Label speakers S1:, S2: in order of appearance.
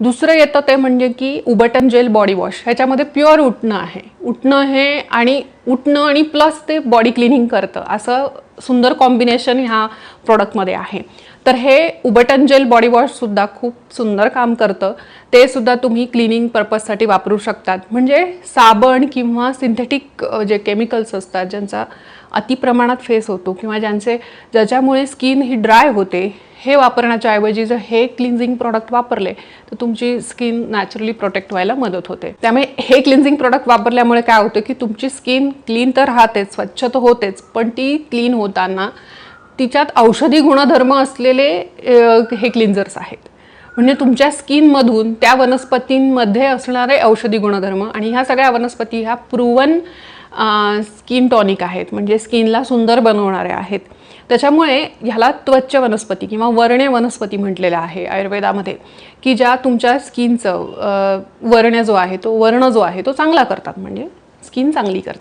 S1: दुसरं येतं ते म्हणजे की उबटन जेल बॉडी वॉश ह्याच्यामध्ये प्युअर उठणं आहे. उठणं हे आणि उठणं आणि प्लस ते बॉडी क्लिनिंग करतं. असं सुंदर कॉम्बिनेशन ह्या प्रॉडक्टमध्ये आहे. तर हे उबटन जेल बॉडी वॉशसुद्धा खूप सुंदर काम करतं. ते सुद्धा तुम्ही क्लिनिंग पर्पजसाठी वापरू शकतात. म्हणजे साबण किंवा सिंथेटिक जे केमिकल्स असतात ज्यांचा अतिप्रमाणात फेस होतो किंवा ज्यांचे ज्याच्यामुळे स्किन ही ड्राय होते हे वापरण्याच्या ऐवजी जर हे क्लिन्झिंग प्रॉडक्ट वापरले तर तुमची स्किन नॅचरली प्रोटेक्ट व्हायला मदत होते. त्यामुळे हे क्लिन्झिंग प्रॉडक्ट वापरल्यामुळे काय होतं की तुमची स्किन क्लीन तर राहतेच स्वच्छ तर होतेच पण ती क्लीन होताना तिच्यात औषधी गुणधर्म असलेले हे क्लिन्झर्स आहेत. म्हणजे तुमच्या स्किनमधून त्या वनस्पतींमध्ये असणारे औषधी गुणधर्म आणि ह्या सगळ्या वनस्पती ह्या प्रूवन स्किन टॉनिक आहेत. म्हणजे स्किनला सुंदर बनवणाऱ्या आहेत. त्याच्यामुळे ह्याला त्वच्च वनस्पती किंवा वर्णे वनस्पती म्हटलेलं आहे आयुर्वेदामध्ये की ज्या तुमच्या स्किनचं वर्ण जो आहे तो वर्ण जो आहे तो चांगला करतात. म्हणजे स्किन चांगली करतात.